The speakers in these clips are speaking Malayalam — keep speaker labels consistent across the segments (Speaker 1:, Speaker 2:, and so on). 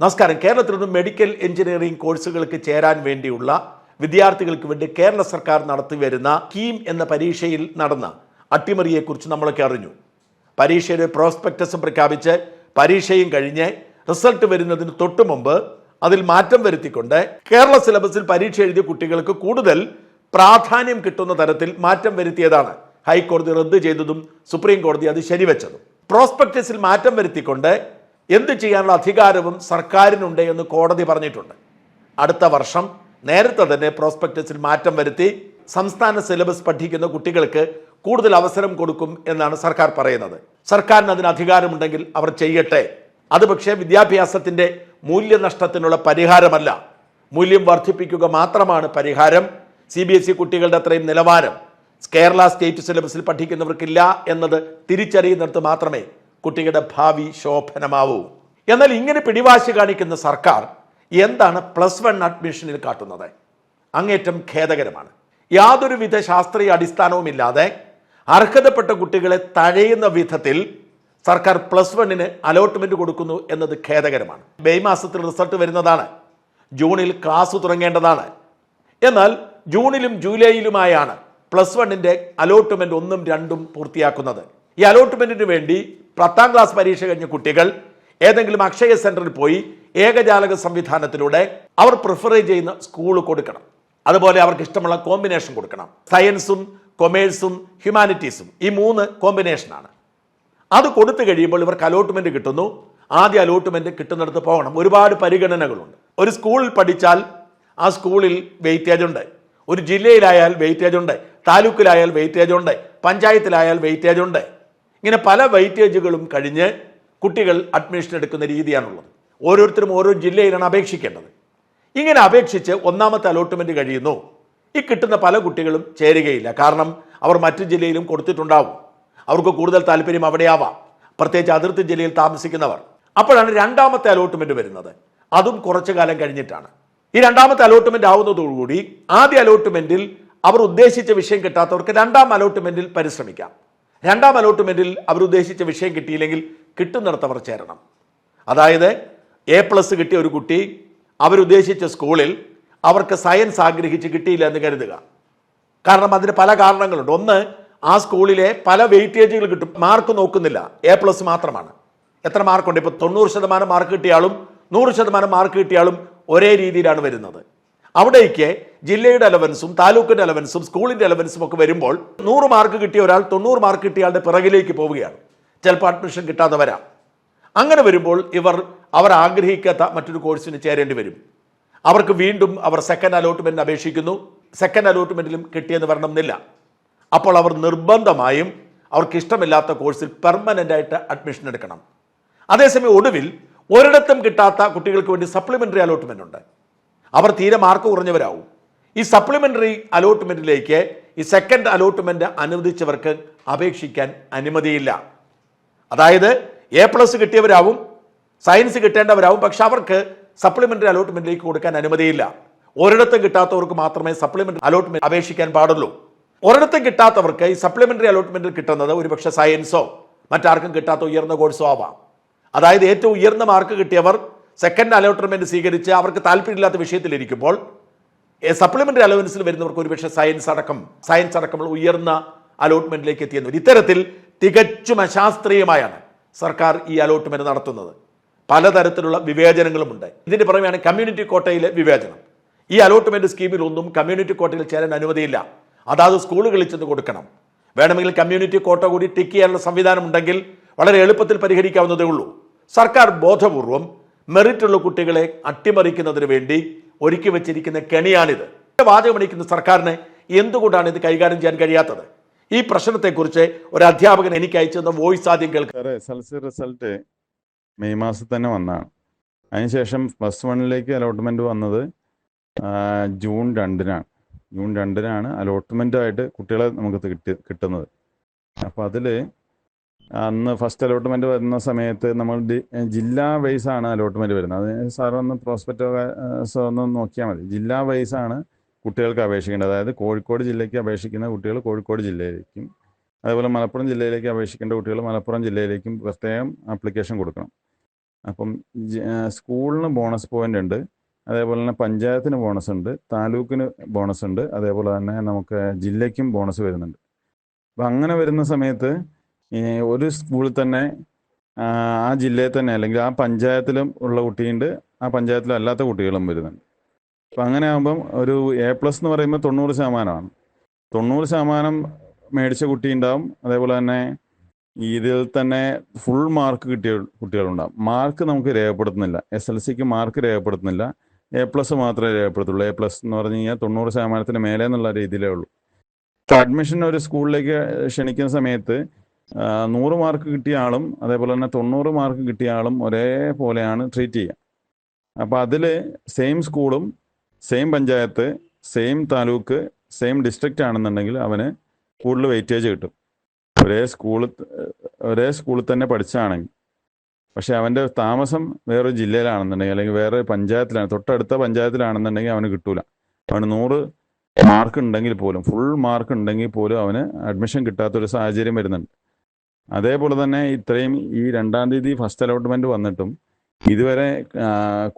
Speaker 1: നമസ്കാരം. കേരളത്തിൽ നിന്നും മെഡിക്കൽ എഞ്ചിനീയറിംഗ് കോഴ്സുകൾക്ക് ചേരാൻ വേണ്ടിയുള്ള വിദ്യാർത്ഥികൾക്ക് വേണ്ടി കേരള സർക്കാർ നടത്തി വരുന്ന കീം എന്ന പരീക്ഷയിൽ നടന്ന അട്ടിമറിയെക്കുറിച്ച് നമ്മളൊക്കെ അറിഞ്ഞു. പരീക്ഷയുടെ പ്രോസ്പെക്ടസും പ്രഖ്യാപിച്ച് പരീക്ഷയും കഴിഞ്ഞ് റിസൾട്ട് വരുന്നതിന് തൊട്ടു മുമ്പ് അതിൽ മാറ്റം വരുത്തിക്കൊണ്ട് കേരള സിലബസിൽ പരീക്ഷ എഴുതിയ കുട്ടികൾക്ക് കൂടുതൽ പ്രാധാന്യം കിട്ടുന്ന തരത്തിൽ മാറ്റം വരുത്തിയതാണ്. ഹൈക്കോടതി റദ്ദ് ചെയ്തതും സുപ്രീം കോടതി അത് ശരിവെച്ചതും. പ്രോസ്പെക്ടസിൽ മാറ്റം വരുത്തിക്കൊണ്ട് എന്ത് ചെയ്യാനുള്ള അധികാരവും സർക്കാരിനുണ്ട് എന്ന് കോടതി പറഞ്ഞിട്ടുണ്ട്. അടുത്ത വർഷം നേരത്തെ തന്നെ പ്രോസ്പെക്ടസിൽ മാറ്റം വരുത്തി സംസ്ഥാന സിലബസ് പഠിക്കുന്ന കുട്ടികൾക്ക് കൂടുതൽ അവസരം കൊടുക്കും എന്നാണ് സർക്കാർ പറയുന്നത്. സർക്കാരിന് അതിന് അധികാരമുണ്ടെങ്കിൽ അവർ ചെയ്യട്ടെ. അത് പക്ഷേ വിദ്യാഭ്യാസത്തിന്റെ മൂല്യനഷ്ടത്തിനുള്ള പരിഹാരമല്ല. മൂല്യം വർദ്ധിപ്പിക്കുക മാത്രമാണ് പരിഹാരം. സി ബി എസ് ഇ കുട്ടികളുടെ അത്രയും നിലവാരം. കേരള സ്റ്റേറ്റ് സിലബസിൽ പഠിക്കുന്നവർക്കില്ല എന്നത് തിരിച്ചറിയുന്നിടത്ത് മാത്രമേ കുട്ടികളുടെ ഭാവി ശോഭനമാവൂ. എന്നാൽ ഇങ്ങനെ പിടിവാശി കാണിക്കുന്ന സർക്കാർ എന്താണ് പ്ലസ് വൺ അഡ്മിഷനിൽ കാട്ടുന്നത്? അങ്ങേറ്റം ഖേദകരമാണ്. യാതൊരുവിധ ശാസ്ത്രീയ അടിസ്ഥാനവുമില്ലാതെ അർഹതപ്പെട്ട കുട്ടികളെ തഴയുന്ന വിധത്തിൽ സർക്കാർ പ്ലസ് വണ്ണിന് അലോട്ട്മെന്റ് കൊടുക്കുന്നു എന്നത് ഖേദകരമാണ്. മെയ് മാസത്തിൽ റിസൾട്ട് വരുന്നതാണ്. ജൂണിൽ ക്ലാസ് തുടങ്ങേണ്ടതാണ്. എന്നാൽ ജൂണിലും ജൂലൈയിലുമായാണ് പ്ലസ് വണ്ണിന്റെ അലോട്ട്മെന്റ് ഒന്നും രണ്ടും പൂർത്തിയാക്കുന്നത്. ഈ അലോട്ട്മെന്റിന് വേണ്ടി പത്താം ക്ലാസ് പരീക്ഷ കഴിഞ്ഞ കുട്ടികൾ ഏതെങ്കിലും അക്ഷയ സെന്ററിൽ പോയി ഏകജാലക സംവിധാനത്തിലൂടെ അവർ പ്രിഫർ ചെയ്യുന്ന സ്കൂൾ കൊടുക്കണം. അതുപോലെ അവർക്ക് ഇഷ്ടമുള്ള കോമ്പിനേഷൻ കൊടുക്കണം. സയൻസും കൊമേഴ്സും ഹ്യൂമാനിറ്റീസും ഈ മൂന്ന് കോമ്പിനേഷനാണ് അത് കൊടുത്തു കഴിയുമ്പോൾ ഇവർക്ക് അലോട്ട്മെന്റ് കിട്ടുന്നു. ആദ്യ അലോട്ട്മെന്റ് കിട്ടുന്നിടത്ത് പോകണം. ഒരുപാട് പരിഗണനകളുണ്ട്. ഒരു സ്കൂളിൽ പഠിച്ചാൽ ആ സ്കൂളിൽ വെയിറ്റേജ് ഉണ്ട്. ഒരു ജില്ലയിലായാൽ വെയിറ്റേജ് ഉണ്ട്. താലൂക്കിലായാൽ വെയിറ്റേജ് ഉണ്ട്. പഞ്ചായത്തിലായാൽ വെയിറ്റേജ് ഉണ്ട്. ഇങ്ങനെ പല വെയിറ്റേജുകളും കഴിഞ്ഞ് കുട്ടികൾ അഡ്മിഷൻ എടുക്കുന്ന രീതിയാണുള്ളത്. ഓരോരുത്തരും ഓരോ ജില്ലയിലാണ് അപേക്ഷിക്കേണ്ടത്. ഇങ്ങനെ അപേക്ഷിച്ച് ഒന്നാമത്തെ അലോട്ട്മെന്റ് കഴിയുന്നു. ഈ കിട്ടുന്ന പല കുട്ടികളും ചേരുകയില്ല. കാരണം അവർ മറ്റു ജില്ലയിലും കൊടുത്തിട്ടുണ്ടാവും. അവർക്ക് കൂടുതൽ താല്പര്യം അവിടെയാവാം. പ്രത്യേകിച്ച് അതിർത്തി ജില്ലയിൽ താമസിക്കുന്നവർ. അപ്പോഴാണ് രണ്ടാമത്തെ അലോട്ട്മെന്റ് വരുന്നത്. അതും കുറച്ചു കാലം കഴിഞ്ഞിട്ടാണ്. ഈ രണ്ടാമത്തെ അലോട്ട്മെന്റ് ആവുന്നതോടുകൂടി ആദ്യ അലോട്ട്മെന്റിൽ അവർ ഉദ്ദേശിച്ച വിഷയം കിട്ടാത്തവർക്ക് രണ്ടാം അലോട്ട്മെന്റിൽ പരിശ്രമിക്കാം. രണ്ടാം അലോട്ട്മെന്റിൽ അവരുദ്ദേശിച്ച വിഷയം കിട്ടിയില്ലെങ്കിൽ കിട്ടുന്നിടത്ത് അവർ ചേരണം. അതായത് എ പ്ലസ് കിട്ടിയ ഒരു കുട്ടി അവരുദ്ദേശിച്ച സ്കൂളിൽ അവർക്ക് സയൻസ് ആഗ്രഹിച്ച് കിട്ടിയില്ല എന്ന് കരുതുക. കാരണം അതിന് പല കാരണങ്ങളുണ്ട്. ഒന്ന് ആ സ്കൂളിലെ പല വെയിറ്റേജുകൾ കിട്ടും. മാർക്ക് നോക്കുന്നില്ല. എ പ്ലസ് മാത്രമാണ്. എത്ര മാർക്കുണ്ട് ഇപ്പോൾ തൊണ്ണൂറ് ശതമാനം മാർക്ക് കിട്ടിയാലും നൂറ് ശതമാനം മാർക്ക് കിട്ടിയാലും ഒരേ രീതിയിലാണ് വരുന്നത്. അവിടേക്ക് ജില്ലയുടെ അലവൻസും താലൂക്കിന്റെ അലവൻസും സ്കൂളിന്റെ അലവൻസും ഒക്കെ വരുമ്പോൾ നൂറ് മാർക്ക് കിട്ടിയ ഒരാൾ തൊണ്ണൂറ് മാർക്ക് കിട്ടിയ ആളുടെ പിറകിലേക്ക് പോവുകയാണ്. ചിലപ്പോൾ അഡ്മിഷൻ കിട്ടാതെ വരാം. അങ്ങനെ വരുമ്പോൾ ഇവർ അവർ ആഗ്രഹിക്കാത്ത മറ്റൊരു കോഴ്സിന് ചേരേണ്ടി വരും. അവർക്ക് വീണ്ടും അവർ സെക്കൻഡ് അലോട്ട്മെന്റിന് അപേക്ഷിക്കുന്നു. സെക്കൻഡ് അലോട്ട്മെന്റിലും കിട്ടിയെന്ന് വരണമെന്നില്ല. അപ്പോൾ അവർ നിർബന്ധമായും അവർക്ക് ഇഷ്ടമില്ലാത്ത കോഴ്സിൽ പെർമനന്റ് ആയിട്ട് അഡ്മിഷൻ എടുക്കണം. അതേസമയം ഒടുവിൽ ഒരിടത്തും കിട്ടാത്ത കുട്ടികൾക്ക് വേണ്ടി സപ്ലിമെന്ററി അലോട്ട്മെന്റ് ഉണ്ട്. അവർ തീരെ മാർക്ക് കുറഞ്ഞവരാവും. ഈ സപ്ലിമെന്ററി അലോട്ട്മെന്റിലേക്ക് ഈ സെക്കൻഡ് അലോട്ട്മെന്റ് അനുവദിച്ചവർക്ക് അപേക്ഷിക്കാൻ അനുമതിയില്ല. അതായത് എ പ്ലസ് കിട്ടിയവരാവും സയൻസ് കിട്ടേണ്ടവരാവും പക്ഷെ അവർക്ക് സപ്ലിമെന്ററി അലോട്ട്മെന്റിലേക്ക് കൊടുക്കാൻ അനുമതിയില്ല. ഒരിടത്തും കിട്ടാത്തവർക്ക് മാത്രമേ സപ്ലിമെന്ററി അലോട്ട്മെന്റ് അപേക്ഷിക്കാൻ പാടുള്ളൂ. ഒരിടത്തും കിട്ടാത്തവർക്ക് ഈ സപ്ലിമെന്ററി അലോട്ട്മെന്റിൽ കിട്ടുന്നത് ഒരുപക്ഷെ സയൻസോ മറ്റാർക്കും കിട്ടാത്ത ഉയർന്ന കോഴ്സോ ആവാം. അതായത് ഏറ്റവും ഉയർന്ന മാർക്ക് കിട്ടിയവർ സെക്കൻഡ് അലോട്ട്മെന്റ് സ്വീകരിച്ച് അവർക്ക് താല്പര്യമില്ലാത്ത വിഷയത്തിലിരിക്കുമ്പോൾ സപ്ലിമെന്ററി അലവൻസിൽ വരുന്നവർക്ക് ഒരുപക്ഷെ സയൻസ് അടക്കം സയൻസ് അടക്കമുള്ള ഉയർന്ന അലോട്ട്മെന്റിലേക്ക് എത്തിയെന്ന് വരും. ഇത്തരത്തിൽ തികച്ചും അശാസ്ത്രീയമായാണ് സർക്കാർ ഈ അലോട്ട്മെന്റ് നടത്തുന്നത്. പലതരത്തിലുള്ള വിവേചനങ്ങളുമുണ്ട്. ഇതിന് പുറമെയാണ് കമ്മ്യൂണിറ്റി കോട്ടയിലെ വിവേചനം. ഈ അലോട്ട്മെന്റ് സ്കീമിൽ ഒന്നും കമ്മ്യൂണിറ്റി കോട്ടയിൽ ചേരാൻ അനുമതിയില്ല. അതാത് സ്കൂളുകളിൽ ചെന്ന് കൊടുക്കണം. വേണമെങ്കിൽ കമ്മ്യൂണിറ്റി കോട്ട കൂടി ടിക്ക് ചെയ്യാനുള്ള സംവിധാനം ഉണ്ടെങ്കിൽ വളരെ എളുപ്പത്തിൽ പരിഹരിക്കാവുന്നതേ ഉള്ളൂ. സർക്കാർ ബോധപൂർവം മെറിറ്റുള്ള കുട്ടികളെ അട്ടിമറിക്കുന്നതിന് വേണ്ടി ഒരുക്കി വെച്ചിരിക്കുന്ന കെണിയാണിത്. വാചകമണിക്കുന്ന സർക്കാരിന് എന്തുകൊണ്ടാണ് ഇത് കൈകാര്യം ചെയ്യാൻ കഴിയാത്തത്? ഈ പ്രശ്നത്തെക്കുറിച്ച് ഒരു അധ്യാപകൻ എനിക്ക് അയച്ചു തന്ന വോയിസ് ആദ്യം കേൾക്കുക
Speaker 2: സാറേ S L C result May മാസത്തിൽ തന്നെ വന്നതാണ് അതിനുശേഷം പ്ലസ് വണ്ണിലേക്ക് അലോട്ട്മെന്റ് വന്നത് ജൂൺ രണ്ടിനാണ്. ജൂൺ രണ്ടിനാണ് അലോട്ട്മെന്റായിട്ട് കുട്ടികളെ നമുക്ക് കിട്ടി കിട്ടുന്നത്. അപ്പോൾ അതിൽ അന്ന് ഫസ്റ്റ് അലോട്ട്മെന്റ് വരുന്ന സമയത്ത് നമ്മൾ ജില്ലാ വൈസ് ആണ് അലോട്ട്മെന്റ് വരുന്നത്. അത് സാർ ഒന്ന് പ്രോസ്പെക്റ്റോ ഒന്ന് നോക്കിയാൽ മതി. ജില്ലാ വൈസ് ആണ് കുട്ടികൾക്ക് അപേക്ഷിക്കേണ്ടത്. അതായത് കോഴിക്കോട് ജില്ലയ്ക്ക് അപേക്ഷിക്കുന്ന കുട്ടികൾ കോഴിക്കോട് ജില്ലയിലേക്കും അതേപോലെ മലപ്പുറം ജില്ലയിലേക്ക് അപേക്ഷിക്കേണ്ട കുട്ടികൾ മലപ്പുറം ജില്ലയിലേക്കും പ്രത്യേകം ആപ്ലിക്കേഷൻ കൊടുക്കണം. അപ്പം സ്കൂളിന് ബോണസ് പോയിന്റ് ഉണ്ട്. അതേപോലെ തന്നെ പഞ്ചായത്തിന് ബോണസ് ഉണ്ട്. താലൂക്കിന് ബോണസ് ഉണ്ട്. അതേപോലെ തന്നെ നമുക്ക് ജില്ലയ്ക്കും ബോണസ് വരുന്നുണ്ട്. അപ്പം അങ്ങനെ വരുന്ന സമയത്ത് ഒരു സ്കൂളിൽ തന്നെ ആ, ജില്ലയിൽ തന്നെ അല്ലെങ്കിൽ ആ പഞ്ചായത്തിലും ഉള്ള കുട്ടിയുണ്ട് ആ പഞ്ചായത്തിലും അല്ലാത്ത കുട്ടികളും വരുന്നുണ്ട്. അപ്പം അങ്ങനെ ആകുമ്പം ഒരു എ പ്ലസ് എന്ന് പറയുമ്പോൾ തൊണ്ണൂറ് ശതമാനമാണ്. തൊണ്ണൂറ് ശതമാനം മേടിച്ച കുട്ടി ഉണ്ടാവും. അതേപോലെ തന്നെ ഇതിൽ തന്നെ ഫുൾ മാർക്ക് കിട്ടിയ കുട്ടികളുണ്ടാവും. മാർക്ക് നമുക്ക് രേഖപ്പെടുത്തുന്നില്ല. എസ് എൽ സിക്ക് മാർക്ക് രേഖപ്പെടുത്തുന്നില്ല. എ പ്ലസ് മാത്രമേ രേഖപ്പെടുത്തുള്ളൂ. എ പ്ലസ് എന്ന് പറഞ്ഞു കഴിഞ്ഞാൽ തൊണ്ണൂറ് ശതമാനത്തിന് മേലെ എന്നുള്ള രീതിയിലേ ഉള്ളൂ. അഡ്മിഷൻ ഒരു സ്കൂളിലേക്ക് ക്ഷണിക്കുന്ന സമയത്ത് നൂറ് മാർക്ക് കിട്ടിയ ആളും അതേപോലെ തന്നെ തൊണ്ണൂറ് മാർക്ക് കിട്ടിയ ആളും ഒരേപോലെയാണ് ട്രീറ്റ് ചെയ്യുക. അപ്പോൾ അതിൽ സെയിം സ്കൂളും same panchayat same taluk same district ആണെന്നുണ്ടെങ്കിൽ അവന് കൂടുതൽ വെയിറ്റേജ് കിട്ടും. ഒരേ സ്കൂളിൽ ഒരേ സ്കൂളിൽ തന്നെ പഠിച്ചാണെങ്കിൽ. പക്ഷെ അവന്റെ താമസം വേറൊരു ജില്ലയിലാണെന്നുണ്ടെങ്കിൽ അല്ലെങ്കിൽ വേറെ പഞ്ചായത്തിലാണ് തൊട്ടടുത്ത പഞ്ചായത്തിലാണെന്നുണ്ടെങ്കിൽ അവന് കിട്ടൂല. അവന് നൂറ് മാർക്ക് ഉണ്ടെങ്കിൽ പോലും ഫുൾ മാർക്ക് ഉണ്ടെങ്കിൽ പോലും അവന് അഡ്മിഷൻ കിട്ടാത്തൊരു സാഹചര്യം വരുന്നുണ്ട്. അതേപോലെ തന്നെ ഇത്രയും ഈ രണ്ടാം തീയതി ഫസ്റ്റ് അലോട്ട്മെന്റ് വന്നിട്ടും ഇതുവരെ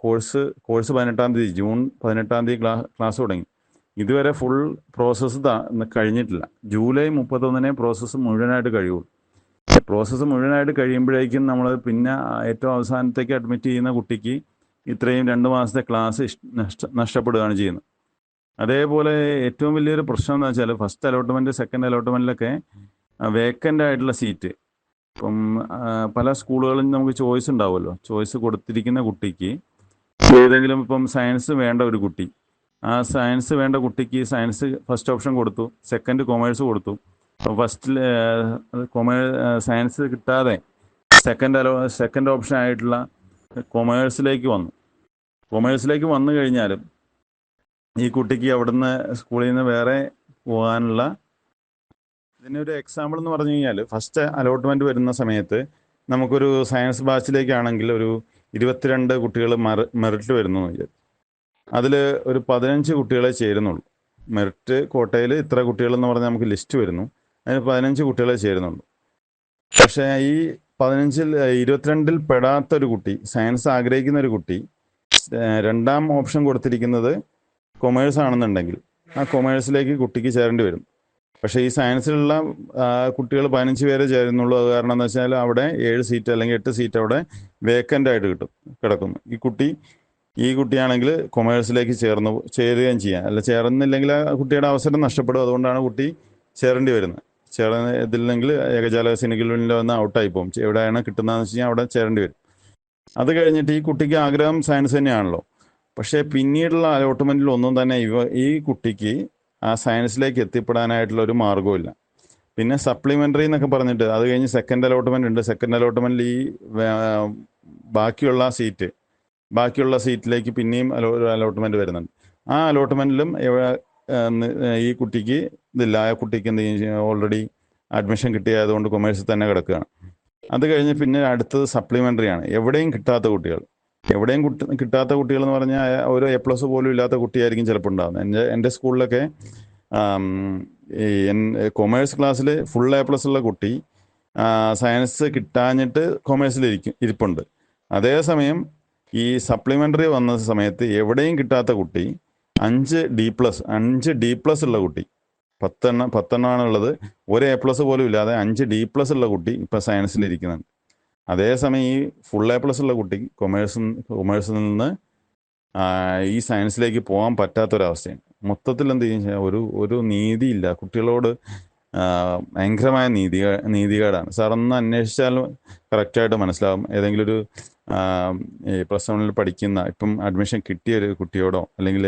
Speaker 2: കോഴ്സ് കോഴ്സ് പതിനെട്ടാം തീയതി ജൂൺ പതിനെട്ടാം തീയതി ക്ലാ ക്ലാസ് തുടങ്ങി. ഇതുവരെ ഫുൾ പ്രോസസ്സ് കഴിഞ്ഞിട്ടില്ല. ജൂലൈ മുപ്പത്തൊന്നിനെ പ്രോസസ്സ് മുഴുവനായിട്ട് കഴിയുള്ളൂ. പ്രോസസ്സ് മുഴുവനായിട്ട് കഴിയുമ്പോഴേക്കും നമ്മൾ പിന്നെ ഏറ്റവും അവസാനത്തേക്ക് അഡ്മിറ്റ് ചെയ്യുന്ന കുട്ടിക്ക് ഇത്രയും രണ്ട് മാസത്തെ ക്ലാസ് നഷ്ടപ്പെടുകയാണ് ചെയ്യുന്നത്. അതേപോലെ ഏറ്റവും വലിയൊരു പ്രശ്നം എന്ന് വെച്ചാൽ ഫസ്റ്റ് അലോട്ട്മെന്റ് സെക്കൻഡ് അലോട്ട്മെന്റിലൊക്കെ വേക്കന്റ് ആയിട്ടുള്ള സീറ്റ് ഇപ്പം പല സ്കൂളുകളിൽ നമുക്ക് ചോയ്സ് ഉണ്ടാവുമല്ലോ. ചോയ്സ് കൊടുത്തിരിക്കുന്ന കുട്ടിക്ക് ഏതെങ്കിലും ഇപ്പം സയൻസ് വേണ്ട ഒരു കുട്ടി. ആ സയൻസ് വേണ്ട കുട്ടിക്ക് സയൻസ് ഫസ്റ്റ് ഓപ്ഷൻ കൊടുത്തു സെക്കൻഡ് കൊമേഴ്സ് കൊടുത്തു. അപ്പോൾ ഫസ്റ്റിൽ കൊമേ സയൻസ് കിട്ടാതെ സെക്കൻഡ് അലോ സെക്കൻഡ് ഓപ്ഷൻ ആയിട്ടുള്ള കൊമേഴ്സിലേക്ക് വന്നു. കൊമേഴ്സിലേക്ക് വന്നു കഴിഞ്ഞാലും ഈ കുട്ടിക്ക് അവിടുന്ന് സ്കൂളിൽ നിന്ന് വേറെ പോകാനുള്ള ഇതിനൊരു എക്സാമ്പിൾ എന്ന് പറഞ്ഞു കഴിഞ്ഞാൽ ഫസ്റ്റ് അലോട്ട്മെന്റ് വരുന്ന സമയത്ത് നമുക്കൊരു സയൻസ് ബാച്ചിലേക്കാണെങ്കിൽ ഒരു ഇരുപത്തിരണ്ട് കുട്ടികൾ മെറിറ്റ് വരുന്നു. അതിൽ ഒരു പതിനഞ്ച് കുട്ടികളെ ചേരുന്നുള്ളൂ. മെറിറ്റ് കോട്ടയിൽ ഇത്ര കുട്ടികൾ എന്ന് പറഞ്ഞാൽ നമുക്ക് ലിസ്റ്റ് വരുന്നു. അതിന് പതിനഞ്ച് കുട്ടികളെ ചേരുന്നുള്ളൂ. പക്ഷേ ഈ പതിനഞ്ചിൽ ഇരുപത്തിരണ്ടിൽ പെടാത്ത ഒരു കുട്ടി സയൻസ് ആഗ്രഹിക്കുന്ന ഒരു കുട്ടി രണ്ടാം ഓപ്ഷൻ കൊടുത്തിരിക്കുന്നത് കൊമേഴ്സ് ആണെന്നുണ്ടെങ്കിൽ ആ കൊമേഴ്സിലേക്ക് കുട്ടിക്ക് ചേരേണ്ടി വരും. പക്ഷേ ഈ സയൻസിലുള്ള കുട്ടികൾ പതിനഞ്ച് പേരെ ചേരുന്നുള്ളൂ അത് കാരണം എന്ന് വെച്ചാൽ അവിടെ ഏഴ് സീറ്റ് അല്ലെങ്കിൽ എട്ട് സീറ്റ് അവിടെ വേക്കന്റ് ആയിട്ട് കിട്ടും കിടക്കുന്നു. ഈ കുട്ടി ഈ കുട്ടിയാണെങ്കിൽ കൊമേഴ്സിലേക്ക് ചേർന്ന് ചേരുകയും ചെയ്യാം. അല്ല ചേർന്നില്ലെങ്കിൽ ആ കുട്ടിയുടെ അവസരം നഷ്ടപ്പെടും. അതുകൊണ്ടാണ് കുട്ടി ചേരേണ്ടി വരുന്നത്. ചേർന്ന് ഇതില്ലെങ്കിൽ ഏകജാല സിനികളിൽ വന്ന് ഔട്ടായി പോകും. എവിടെയാണ് കിട്ടുന്നതെന്ന് വെച്ച് കഴിഞ്ഞാൽ അവിടെ ചേരേണ്ടി വരും. അത് കഴിഞ്ഞിട്ട് ഈ കുട്ടിക്ക് ആഗ്രഹം സയൻസ് തന്നെയാണല്ലോ. പക്ഷേ പിന്നീടുള്ള അലോട്ട്മെന്റിൽ ഒന്നും തന്നെ ഇവ ഈ കുട്ടിക്ക് ആ സയൻസിലേക്ക് എത്തിപ്പെടാനായിട്ടുള്ള ഒരു മാർഗമില്ല പിന്നെ സപ്ലിമെന്ററി എന്നൊക്കെ പറഞ്ഞിട്ട് അത് കഴിഞ്ഞ് സെക്കൻഡ് അലോട്ട്മെന്റ് ഉണ്ട്. സെക്കൻഡ് അലോട്ട്മെന്റിൽ ഈ ബാക്കിയുള്ള സീറ്റ് ബാക്കിയുള്ള സീറ്റിലേക്ക് പിന്നെയും അലോ അലോട്ട്മെന്റ് വരുന്നുണ്ട്. ആ അലോട്ട്മെന്റിലും ഈ കുട്ടിക്ക് ഇതില്ല. ആ കുട്ടിക്ക് എന്ത് ഓൾറെഡി അഡ്മിഷൻ കിട്ടിയതുകൊണ്ട് കൊമേഴ്സിൽ തന്നെ കിടക്കുകയാണ്. അത് കഴിഞ്ഞ് പിന്നെ അടുത്തത് സപ്ലിമെന്ററി ആണ് എവിടെയും കിട്ടാത്ത കുട്ടികൾ. എവിടെയും കുട്ടി കിട്ടാത്ത കുട്ടികൾ എന്ന് പറഞ്ഞാൽ ഒരു എ പ്ലസ് പോലും ഇല്ലാത്ത കുട്ടിയായിരിക്കും ചിലപ്പോൾ ഉണ്ടാകുന്നത് എന്റെ എന്റെ സ്കൂളിലൊക്കെ ഈ കൊമേഴ്സ് ക്ലാസ്സിൽ ഫുൾ എ പ്ലസ് ഉള്ള കുട്ടി സയൻസ് കിട്ടാഞ്ഞിട്ട് കൊമേഴ്സിൽ ഇരിക്കും ഇരിപ്പുണ്ട്. അതേസമയം ഈ സപ്ലിമെന്ററി വന്ന സമയത്ത് എവിടെയും കിട്ടാത്ത കുട്ടി അഞ്ച് ഡി പ്ലസ് അഞ്ച് ഡി പ്ലസ് ഉള്ള കുട്ടി പത്തെണ്ണം പത്തെണ്ണമാണുള്ളത് ഒരു എ പ്ലസ് പോലും ഇല്ലാതെ അഞ്ച് ഡി പ്ലസ് ഉള്ള കുട്ടി ഇപ്പം സയൻസിൽ ഇരിക്കുന്നുണ്ട്. അതേസമയം ഈ ഫുൾ എ പ്ലസ് ഉള്ള കുട്ടി കൊമേഴ്സ് കൊമേഴ്സിൽ നിന്ന് ഈ സയൻസിലേക്ക് പോകാൻ പറ്റാത്തൊരവസ്ഥയാണ്. മൊത്തത്തിൽ എന്ത് ചെയ്യും ഒരു ഒരു നീതിയില്ല. കുട്ടികളോട് ഭയങ്കരമായ നീതി നീതികേടാണ്. സാർ ഒന്ന് അന്വേഷിച്ചാൽ കറക്റ്റായിട്ട് മനസ്സിലാവും. ഏതെങ്കിലും ഒരു പ്ലസ് വണ്ണിൽ പഠിക്കുന്ന ഇപ്പം അഡ്മിഷൻ കിട്ടിയ ഒരു കുട്ടിയോടോ അല്ലെങ്കിൽ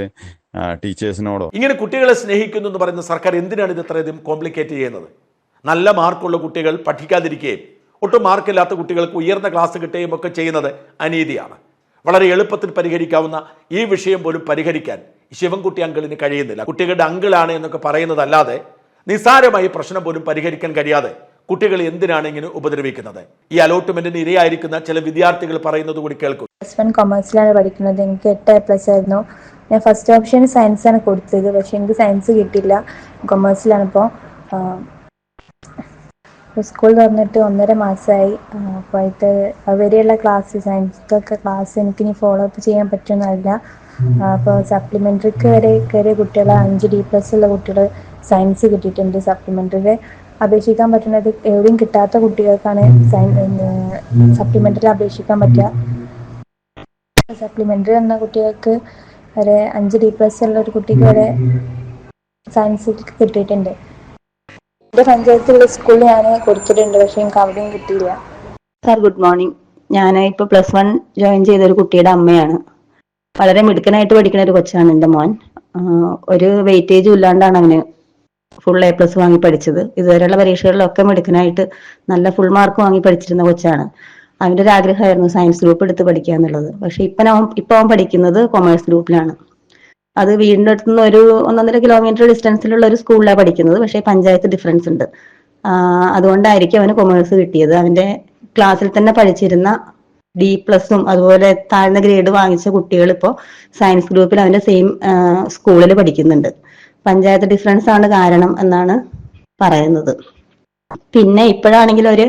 Speaker 2: ടീച്ചേഴ്സിനോടോ
Speaker 1: ഇങ്ങനെ കുട്ടികളെ സ്നേഹിക്കുന്നു എന്ന് പറയുന്ന സർക്കാർ എന്തിനാണ് ഇത് ഇത്രയധികം കോംപ്ലിക്കേറ്റ് ചെയ്യുന്നത്? നല്ല മാർക്കുള്ള കുട്ടികൾ പഠിക്കാതിരിക്കുകയും ഒട്ടും മാർക്കില്ലാത്ത കുട്ടികൾക്ക് ഉയർന്ന ക്ലാസ് കിട്ടുകയും ഒക്കെ ചെയ്യുന്നത് അനീതിയാണ്. വളരെ എളുപ്പത്തിൽ പരിഹരിക്കാവുന്ന ഈ വിഷയം പോലും പരിഹരിക്കാൻ ശിവൻകുട്ടി അങ്കിളിന് കഴിയുന്നില്ല. കുട്ടികളുടെ അങ്കിളാണ് എന്നൊക്കെ പറയുന്നതല്ലാതെ നിസ്സാരമായി പ്രശ്നം പോലും പരിഹരിക്കാൻ കഴിയാതെ കുട്ടികൾ എന്തിനാണ് ഇങ്ങനെ ഉപദ്രവിക്കുന്നത്? ഈ അലോട്ട്മെന്റിന് ഇരയായിരിക്കുന്ന ചില വിദ്യാർത്ഥികൾ പറയുന്നത് കൂടി കേൾക്കും.
Speaker 3: പ്ലസ് വൺ കൊമേഴ്സിലാണ് പഠിക്കുന്നത്. എനിക്ക് എട്ട് എ പ്ലസ് ആയിരുന്നു. ഞാൻ ഫസ്റ്റ് ഓപ്ഷൻ സയൻസ് ആണ് കൊടുത്തത്. പക്ഷെ എനിക്ക് സയൻസ് കിട്ടിയില്ല. കൊമേഴ്സിലാണ് ഇപ്പോൾ സ്കൂൾ തുറന്നിട്ട് ഒന്നര മാസമായി. അപ്പോൾ ഇത് അതുവരെയുള്ള ക്ലാസ് സയൻസിലൊക്കെ ക്ലാസ് എനിക്ക് ഇനി ഫോളോ അപ്പ് ചെയ്യാൻ പറ്റുന്നതല്ല. അപ്പോൾ സപ്ലിമെന്ററിക്ക് വരെ കയറിയ കുട്ടികൾ അഞ്ച് ഡി പ്ലസ് ഉള്ള കുട്ടികൾ സയൻസ് കിട്ടിയിട്ടുണ്ട് സപ്ലിമെന്ററി അപേക്ഷിക്കാൻ പറ്റുന്നത് എവിടെയും കിട്ടാത്ത കുട്ടികൾക്കാണ് സയൻ സപ്ലിമെന്ററി അപേക്ഷിക്കാൻ പറ്റുക. സപ്ലിമെന്ററി എന്ന കുട്ടികൾക്ക് വരെ അഞ്ച് ഡി പ്ലസ് ഉള്ള ഒരു കുട്ടിക്ക് വരെ സയൻസ് കിട്ടിയിട്ടുണ്ട്. എന്റെ പഞ്ചായത്തിലുള്ള സ്കൂളിൽ ഞാൻ കൊടുത്തിട്ടുണ്ട് പക്ഷെ എനിക്ക് അവിടെയും കിട്ടിയില്ല.
Speaker 4: സാർ ഗുഡ് മോർണിംഗ് ഞാൻ ഇപ്പോൾ പ്ലസ് വൺ ജോയിൻ ചെയ്ത ഒരു കുട്ടിയുടെ അമ്മയാണ്. വളരെ മിടുക്കനായിട്ട് പഠിക്കുന്ന ഒരു കൊച്ചാണ് എന്റെ മോൻ. ഒരു വെയിറ്റേജും ഇല്ലാണ്ടാണ് അവന് ഫുൾ എ പ്ലസ് വാങ്ങി പഠിച്ചത്. ഇതുവരെയുള്ള പരീക്ഷകളിലൊക്കെ മിടുക്കനായിട്ട് നല്ല ഫുൾ മാർക്ക് വാങ്ങി പഠിച്ചിരുന്ന കൊച്ചാണ്. അവന്റെ ഒരു ആഗ്രഹമായിരുന്നു സയൻസ് ഗ്രൂപ്പ് എടുത്ത് പഠിക്കുക എന്നുള്ളത് പക്ഷെ ഇപ്പം അവൻ ഇപ്പം അവൻ പഠിക്കുന്നത് കൊമേഴ്സ് ഗ്രൂപ്പിലാണ് അത് അടുത്ത് നിന്ന് ഒരു ഒന്നൊന്നര കിലോമീറ്റർ ഡിസ്റ്റൻസിലുള്ള ഒരു സ്കൂളിലാണ് പഠിക്കുന്നത്. പക്ഷേ പഞ്ചായത്ത് ഡിഫറൻസ് ഉണ്ട്. അതുകൊണ്ടായിരിക്കും അവന് കൊമേഴ്സ് കിട്ടിയത്. അവന്റെ ക്ലാസ്സിൽ തന്നെ പഠിച്ചിരുന്ന ഡി പ്ലസും അതുപോലെ താഴ്ന്ന ഗ്രേഡ് വാങ്ങിച്ച കുട്ടികൾ ഇപ്പോൾ സയൻസ് ഗ്രൂപ്പിൽ അവന്റെ സെയിം സ്കൂളിൽ പഠിക്കുന്നുണ്ട്. പഞ്ചായത്ത് ഡിഫറൻസ് ആണ് കാരണം എന്നാണ് പറയുന്നത്. പിന്നെ ഇപ്പോഴാണെങ്കിൽ ഒരു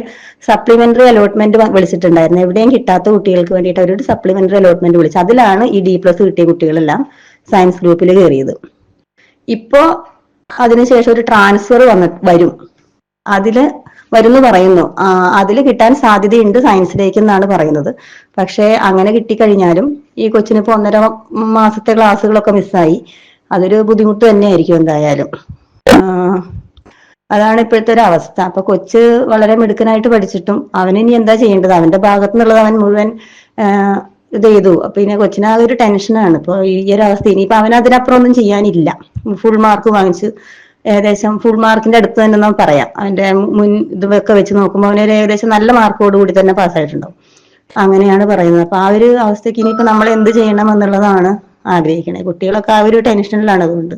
Speaker 4: സപ്ലിമെന്ററി അലോട്ട്മെന്റ് വിളിച്ചിട്ടുണ്ടായിരുന്നു. എവിടെയും കിട്ടാത്ത കുട്ടികൾക്ക് വേണ്ടിയിട്ട് അവരൊരു സപ്ലിമെന്ററി അലോട്ട്മെന്റ് വിളിച്ചു. അതിലാണ് ഈ ഡി പ്ലസ് കിട്ടിയ കുട്ടികളെല്ലാം സയൻസ് ഗ്രൂപ്പിൽ കയറിയത് ഇപ്പോ അതിനുശേഷം ഒരു ട്രാൻസ്ഫർ വന്ന് വരും. അതിൽ വരുന്നു പറയുന്നു. അതിൽ കിട്ടാൻ സാധ്യതയുണ്ട് സയൻസിലേക്ക് എന്നാണ് പറയുന്നത്. പക്ഷേ അങ്ങനെ കിട്ടിക്കഴിഞ്ഞാലും ഈ കൊച്ചിന് ഇപ്പൊ ഒന്നര മാസത്തെ ക്ലാസ്സുകളൊക്കെ മിസ്സായി അതൊരു ബുദ്ധിമുട്ട് തന്നെയായിരിക്കും എന്തായാലും. അതാണ് ഇപ്പോഴത്തെ ഒരു അവസ്ഥ. അപ്പൊ കൊച്ച് വളരെ മിടുക്കനായിട്ട് പഠിച്ചിട്ടും അവന് ഇനി എന്താ ചെയ്യേണ്ടത്? അവന്റെ ഭാഗത്തുനിന്നുള്ളത് അവൻ മുഴുവൻ ഇത് ചെയ്തു അപ്പൊ പിന്നെ കൊച്ചിന് ആ ഒരു ടെൻഷനാണ് ഇപ്പൊ ഈ ഒരു അവസ്ഥ ഇനിയിപ്പൊ അവൻ അതിനപ്പുറം ഒന്നും ചെയ്യാനില്ല. ഫുൾ മാർക്ക് വാങ്ങിച്ച് ഏകദേശം ഫുൾ മാർക്കിന്റെ അടുത്ത് തന്നെ നമുക്ക് പറയാം. അവന്റെ മുൻ ഇതൊക്കെ വെച്ച് നോക്കുമ്പോൾ അവനൊരു ഏകദേശം നല്ല മാർക്കോട് കൂടി തന്നെ പാസ്സായിട്ടുണ്ടാവും അങ്ങനെയാണ് പറയുന്നത്. അപ്പൊ ആ ഒരു അവസ്ഥയ്ക്ക് ഇനിയിപ്പോ നമ്മൾ എന്ത് ചെയ്യണം എന്നുള്ളതാണ് ആഗ്രഹിക്കുന്നത് കുട്ടികളൊക്കെ ആ ഒരു ടെൻഷനിലാണ് അതുകൊണ്ട്.